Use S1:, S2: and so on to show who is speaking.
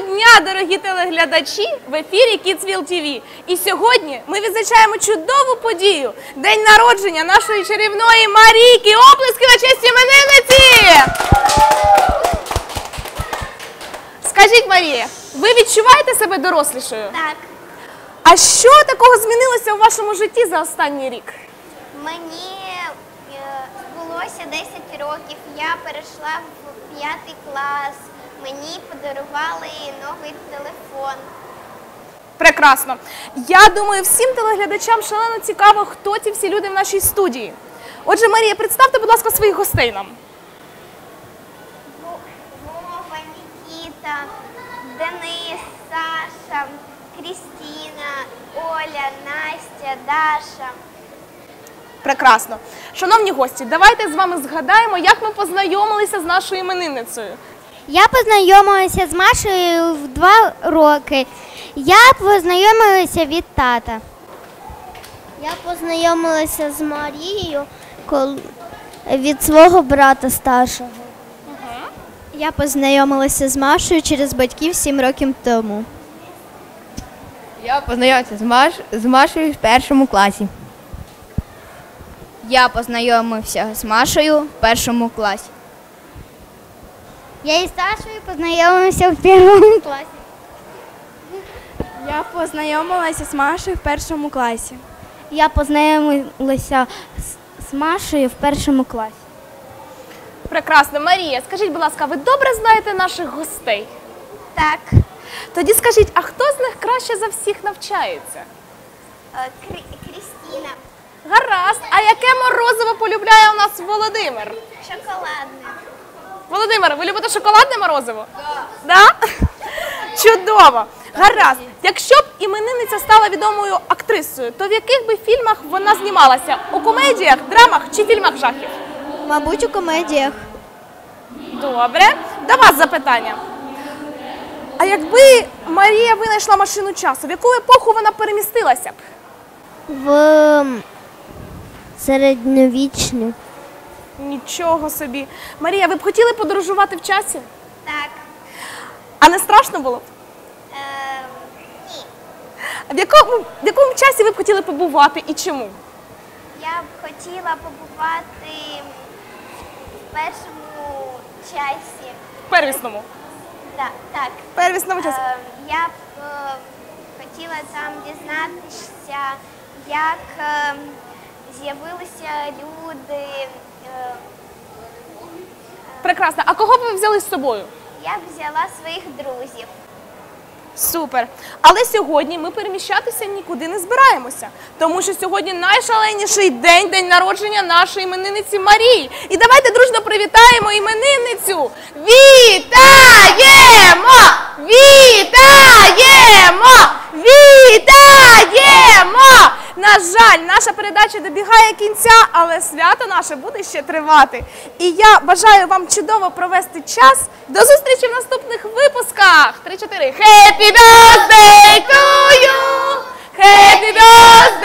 S1: дня, дорогі телеглядачі! В ефірі Kidsville TV. І сьогодні ми відзначаємо чудову подію День народження нашої чарівної Марійки. Оплески на честь іменинниці! Скажіть, Марія, ви відчуваєте себе дорослішою?
S2: Так,
S1: А що такого змінилося у вашому житті за останній рік?
S2: мені е, збулося 10 років. Я перейшла в п'ятий клас. Мені подарували новий телефон.
S1: Прекрасно. Я думаю, всім телеглядачам шалено цікаво, хто ці всі люди в нашій студії. Отже, Марія, представте, будь ласка, своїх гостей нам.
S2: Во- Вова, Нікіта, Денис, Саша, Крістіна, Оля, Настя, Даша.
S1: Прекрасно. Шановні гості, давайте з вами згадаємо, як ми познайомилися з нашою іменинницею.
S3: Я познайомилася з Машею в два роки. Я познайомилася від тата. Я познайомилася з Марією від свого брата старшого. Я познайомилася з Машею через батьків сім років тому.
S4: Я познайомився з, Маш... з Машею в першому класі.
S3: Я познайомився з Машею в першому класі. Я із Сашою познайомився в першому класі.
S5: Я познайомилася з Машею в першому класі.
S3: Я познайомилася з, Машею в першому класі.
S1: Прекрасно. Марія, скажіть, будь ласка, ви добре знаєте наших гостей?
S2: Так,
S1: Тоді скажіть, а хто з них краще за всіх навчається?
S2: е, Крі- Крістіна,
S1: Гаразд. А яке морозиво полюбляє у нас Володимир?
S2: шоколадна.
S1: Володимир, ви любите шоколадне морозиво? Да. Да? Чудово. Гаразд. Якщо б іменинниця стала відомою актрисою, то в яких би фільмах вона знімалася? У комедіях, драмах чи фільмах жахів?
S3: Мабуть, у комедіях.
S1: Добре. До вас запитання. А якби Марія винайшла машину часу, в яку епоху вона перемістилася б?
S3: В середньовічну.
S1: Нічого собі. Марія, ви б хотіли подорожувати в часі?
S2: Так,
S1: А не страшно було б?
S2: е, ні.
S1: А в якому, в якому часі ви б хотіли побувати і чому?
S2: Я б хотіла побувати в першому часі.
S1: В первісному.
S2: Так, так.
S1: В первісному часі.
S2: Е, Я б е, хотіла там дізнатися, як е, з'явилися люди.
S1: Прекрасно. А кого б ви взяли з собою?
S2: Я б взяла своїх друзів.
S1: Супер. Але сьогодні ми переміщатися нікуди не збираємося, тому що сьогодні найшаленіший день, день народження нашої іменинниці Марії. І давайте дружно привітаємо іменинницю. На жаль, наша передача добігає кінця, але свято наше буде ще тривати. І я бажаю вам чудово провести час. До зустрічі в наступних випусках. 3-4. Happy birthday to you! Happy birthday